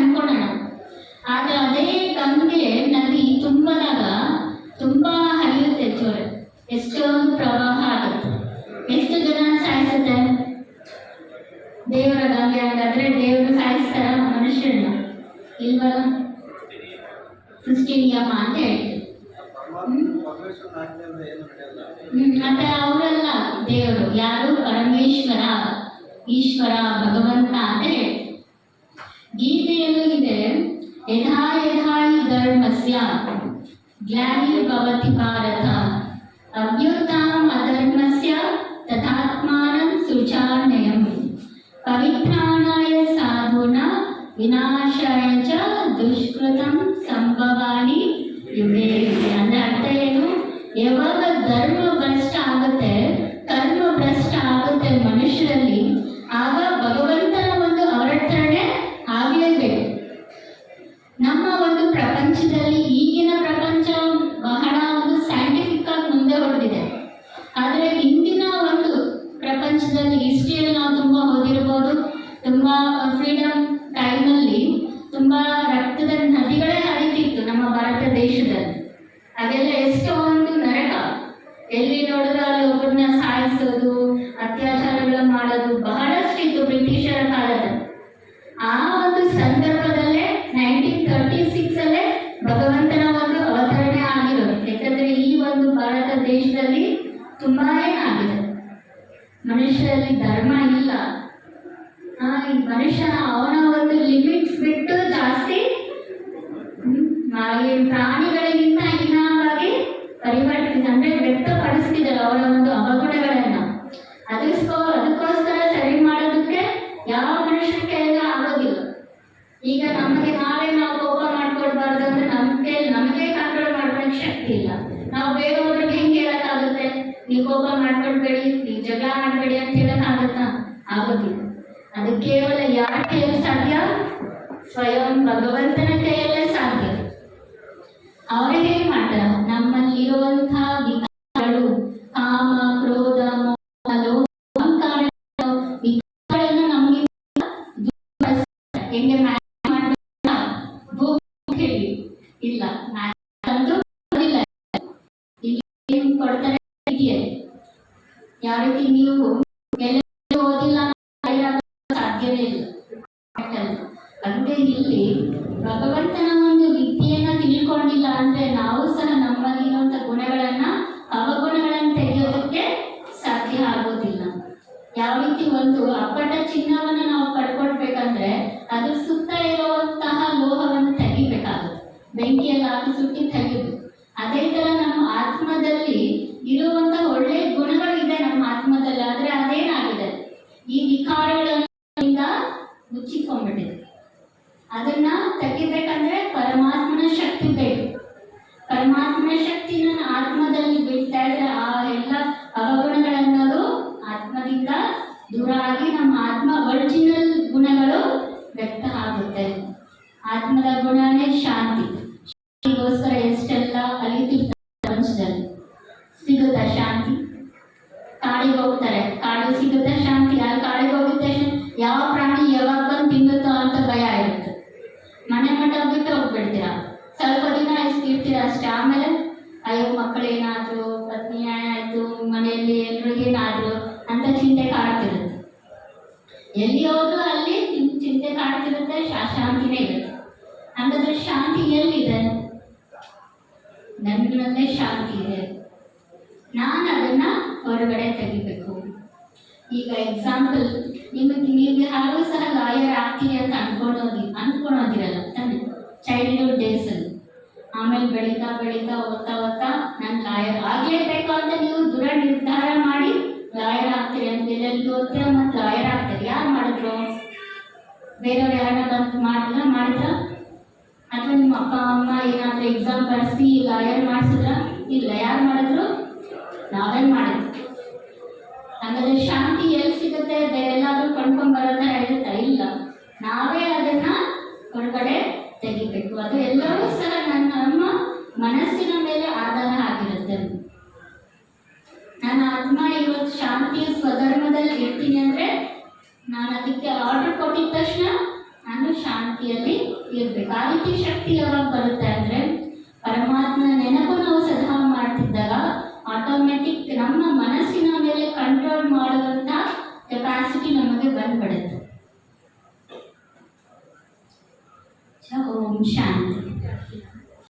ಅನ್ಕೊಳ್ಳೋಣ ಆದ್ರೆ ಅದೇ ಗಂಗೆ ನದಿ ತುಂಬದಾಗ ತುಂಬಾ ಹರಿಯುತ್ತೆ ಜೋರ ಎಷ್ಟೊಂದು ಪ್ರವಾಹ ಆಗುತ್ತೆ. ಎಷ್ಟು ಜನ ಸಾಯಿಸುತ್ತೆ? ದೇವರ ಗಂಗೆ ಹಾಗಾದ್ರೆ ದೇವರು ಸಾಯಿಸ್ತಾರ ಮನುಷ್ಯರನ್ನ. ಇಲ್ವಲ್ಲ? ಸೃಷ್ಟಿ ನಿಯಮ ಅಂತ ಹೇಳ್ತೀವಿ. ಮತ್ತೆ ಅವರಲ್ಲ ದೇವರು. ಯಾರು? ಪರಮೇಶ್ವರ, ಈಶ್ವರ, ಭಗವಂತ ಅಂತ ಹೇಳಿ ಗೀತೆಯಲ್ಲೂ ಇದೆ ಯಥಾ ಯಥಾ ಹಿ ಧರ್ಮಸ್ಯ ಗ್ಲಾನಿರ್ಭವತಿ ಭಾರತ ಅಭ್ಯುತ್ತಾಂ ಅಧರ್ಮಸ್ಯ ತಥಾತ್ಮಾನಂ ಸುಚಾರ್ಣಯಂ ಪವಿತ್ರಾಣಾಯ ಸಾಧೂನ ವಿನಾಶಾಯ ಚ ದುಷ್ಕೃತಂ ಸಂಭವಾನಿ ಯುಗೆ ಅದೆಲ್ಲ ಎಷ್ಟೋ ಒಂದು ನರಕ. ಎಲ್ಲಿ ನೋಡಿದ್ರೆ ಅಲ್ಲಿ ಒಬ್ಬರನ್ನ ಸಾಯಿಸೋದು ಅತ್ಯಾಚಾರಗಳು ಮಾಡೋದು ಬಹಳಷ್ಟಿತ್ತು ಬ್ರಿಟಿಷರ ಕಾಲದ. ಆ ಒಂದು ಸಂದರ್ಭದಲ್ಲೇ ನೈನ್ಟೀನ್ ತರ್ಟಿ ಸಿಕ್ಸ್ ಅಲ್ಲೇ ಭಗವಂತನ ಒಂದು ಅವತರಣೆ ಆಗಿರೋದು. ಯಾಕಂದ್ರೆ ಈ ಒಂದು ಭಾರತ ದೇಶದಲ್ಲಿ ತುಂಬಾ ಏನಾಗಿದೆ ಮನುಷ್ಯರಲ್ಲಿ ಧರ್ಮ ಇಲ್ಲ. ಮನುಷ್ಯನ ಅವನ ಒಂದು ಲಿಮಿಟ್ಸ್ ಬಿಟ್ಟು ಜಾಸ್ತಿ ಆ, ಅದಕ್ಕೋ ಅದಕ್ಕೋಸ್ಕರ ಸರಿ ಮಾಡೋದಕ್ಕೆ ಯಾವ ಮನುಷ್ಯನ ಕೈಯಲ್ಲಿ ಆಗೋದಿಲ್ಲ. ಈಗ ನಮಗೆ ನಾವೇ ನಾವು ಕೋಪ ಮಾಡ್ಕೊಳ್ಬಾರ್ದು ಅಂದ್ರೆ ನಮ್ಮ ಕೈಯಲ್ಲಿ ನಮಗೆ ಕಂಟ್ರೋಲ್ ಮಾಡ್ಕೊಳಕ್ ಶಕ್ತಿ ಇಲ್ಲ. ನಾವು ಬೇರೆಯವ್ರಿಗೆ ಹೆಂಗೆ ಹೇಳಕ್ಕಾಗುತ್ತೆ? ನೀವು ಕೋಪ ಮಾಡ್ಕೊಳ್ಬೇಡಿ ನೀವು ಜಗಳ ಮಾಡಬೇಡಿ ಅಂತ ಹೇಳಕ್ಕಾಗತ್ತಾ? ಆಗೋದಿಲ್ಲ. ಅದು ಕೇವಲ ಯಾರ ಕೈಯಲ್ಲಿ ಸಾಧ್ಯ? ಸ್ವಯಂ ಭಗವಂತನ ಕೈಯಲ್ಲೇ ಸಾಧ್ಯ. ಅವರಿಗೆ ಮಾಡ್ತಾರ? ವಿಕಾರಗಳು ಹೆಂಗೆ ಇಲ್ಲ, ನಾನು. ಇಲ್ಲಿ ಕೊಡ್ತಾರೆ ಇದೆಯೇ ಯಾವ ರೀತಿ ನೀವು ಎಲ್ಲ ಓದಿಲ್ಲ ಸಾಧ್ಯವೇ ಇಲ್ಲ. ಅಂದ್ರೆ ಇಲ್ಲಿ ಭಗವಂತನ ಬೆಂಕಿಯಲ್ಲಿ ಹಾಕಿ ಸುಟ್ಟಿ ತೆಗೆದು ಅದೇ ತರ ನಮ್ಮ ಆತ್ಮದಲ್ಲಿ ಇರುವಂತ ಒಳ್ಳೆ ಗುಣಗಳು ಇದೆ ನಮ್ಮ ಆತ್ಮದಲ್ಲಿ. ಆದ್ರೆ ಅದೇನಾಗಿದೆ? ಈ ವಿಕಾರಗಳಿಂದ ಮುಚ್ಚಿಕೊಂಡ್ಬಿಟ್ಟಿದೆ. ಅದನ್ನ ತೆಗಿಬೇಕಂದ್ರೆ ಪರಮಾತ್ಮನ ಶಕ್ತಿ ಬೇಕು. ಪರಮಾತ್ಮನ ಶಕ್ತಿ ನನ್ನ ಆತ್ಮದಲ್ಲಿ ಬಿಡ್ತಾ ಇದ್ರೆ ಆ ಎಲ್ಲ ಅವಗುಣಗಳನ್ನೋದು ಆತ್ಮದಿಂದ ದೂರ ಆಗಿ ನಮ್ಮ ಆತ್ಮ ಒರಿಜಿನಲ್ ಗುಣಗಳು ವ್ಯಕ್ತ ಆಗುತ್ತೆ ಆತ್ಮದ ಗುಣನೇ ಶಾಂತಿ. ಶಾಂತಿಗೋಸ್ಕರ ಎಷ್ಟೆಲ್ಲ ಕಲಿತಿರ್ತಾರೆ ಪ್ರಪಂಚದಲ್ಲಿ ಸಿಗುತ್ತಾ ಶಾಂತಿ? ಕಾಡಿಗೆ ಹೋಗ್ತಾರೆ. ಕಾಡು ಸಿಗುತ್ತೆ ಶಾಂತಿ? ಅಲ್ಲಿ ಕಾಡಿಗೆ ತಕ್ಷಣ ಯಾವ ಪ್ರಾಣಿ ಯಾವಾಗ ಬಂದು ತಿನ್ನುತ್ತೋ ಅಂತ ಭಯ ಇರುತ್ತೆ. ಮನೆ ಮಠ ಬಿಟ್ಟು ಹೋಗ್ಬಿಡ್ತೀರಾ? ಸ್ವಲ್ಪ ದಿನ ಇರ್ತೀರ ಅಷ್ಟೇ? ಆಮೇಲೆ, ಅಯ್ಯೋ ಮಕ್ಕಳೇನಾದ್ರು ಪತ್ನಿ ಆಯ್ತು ಮನೆಯಲ್ಲಿ ಎಲ್ರಿಗೇನಾದ್ರು ಅಂತ ಚಿಂತೆ ಕಾಡ್ತಿರುತ್ತೆ. ಎಲ್ಲಿ ಹೋದ್ರು ಅಲ್ಲಿ ಚಿಂತೆ ಕಾಡ್ತಿರುತ್ತೆ ಶಾಂತಿನೇ ಇರುತ್ತೆ. ಹಾಗಾದ್ರೆ ಶಾಂತಿ ಎಲ್ಲಿದೆ? ನನ್ನಲ್ಲೇ ಶಾಂತಿ ಇದೆ. ನಾನು ಅದನ್ನ ಹೊರಗಡೆ ತೆಗಿಬೇಕು. ಈಗ ಎಕ್ಸಾಂಪಲ್ ನಿಮಗೆ ನೀವು ಯಾರು ಸಹ ಲಾಯರ್ ಆಗ್ತೀರಿ ಅಂತ ಅನ್ಕೊಳೋದಿ ಅನ್ಕೊಳೋದಿರಲ್ಲ ತಾನೆ ಚೈಲ್ಡ್ಹುಡ್ ಡೇಸಲ್ಲಿ ಆಮೇಲೆ ಬೆಳೀತಾ ಬೆಳೀತಾ ಓದ್ತಾ ಓದ್ತಾ ನಾನು ಲಾಯರ್ ಆಗಲೇಬೇಕು ಅಂತ ನೀವು ದೃಢ ನಿರ್ಧಾರ ಮಾಡಿ ಲಾಯರ್ ಆಗ್ತೀರಿ ಅಂತ ಎಲ್ಲೆಲ್ಲಿ ಓದ್ತೀರ ಮತ್ತು ಲಾಯರ್ ಆಗ್ತೀರಿ ಯಾರು ಮಾಡಿದ್ರು? ಬೇರೆಯವ್ರು ಯಾರನ್ನ ಬಂದು ಮಾಡಿದ್ರ ಮಾಡಿದ್ರ? ನಿಮ್ಮ ಅಪ್ಪ, ಅಮ್ಮ ಏನಾದರೂ ಎಕ್ಸಾಮ್ ಬರೆಸಿ ಲಾಯರ್ ಮಾಡಿಸಿದ್ರ? ಇಲ್ಲ ಯಾರು ಮಾಡಿದ್ರು ನಾವೇ ಮಾಡಿದ್ರು ಹಾಗಾದ್ರೆ ಶಾಂತಿ ಎಲ್ಲಿ ಸಿಗುತ್ತೆ? ಬೇರೆಲ್ಲಾದ್ರೂ ಕೊಂಡ್ಕೊಂಡ್ ಬರೋದ ಹೇಳುತ್ತಾ ಇಲ್ಲ. ನಾವೇ ಅದನ್ನ ಹೊರಗಡೆ ತೆಗಿಬೇಕು. ಅದು ಎಲ್ಲವೂ ಸಹ ನನ್ನ ಅಮ್ಮ ಮನಸ್ಸಿನ ಮೇಲೆ ಆಧಾರ ಆಗಿರುತ್ತೆ. ನನ್ನ ಆತ್ಮ ಇವತ್ತು ಶಾಂತಿಯ ಸ್ವಧರ್ಮದಲ್ಲಿ ಇರ್ತೀನಿ ಅಂದ್ರೆ ನಾನು ಅದಕ್ಕೆ ಆರ್ಡರ್ ಕೊಟ್ಟಿದ ತಕ್ಷಣ ನಾನು ಶಾಂತಿಯಲ್ಲಿ ಇರ್ಬೇಕು. ಆ ಶಕ್ತಿ ಯಾವಾಗ ಬರುತ್ತೆ ಅಂದ್ರೆ ಪರಮಾತ್ಮನ ನೆನಪು ನಾವು ಸದಾ ಮಾಡ್ತಿದ್ದಾಗ ಆಟೋಮೆಟಿಕ್ ನಮ್ಮ ಮನಸ್ಸಿನ ಮೇಲೆ ಕಂಟ್ರೋಲ್ ಮಾಡುವಂತ ಕೆಪಾಸಿಟಿ ನಮಗೆ ಬಂದ್ಬಿಡುತ್ತೆ. ಓಂ ಶಾಂತಿ.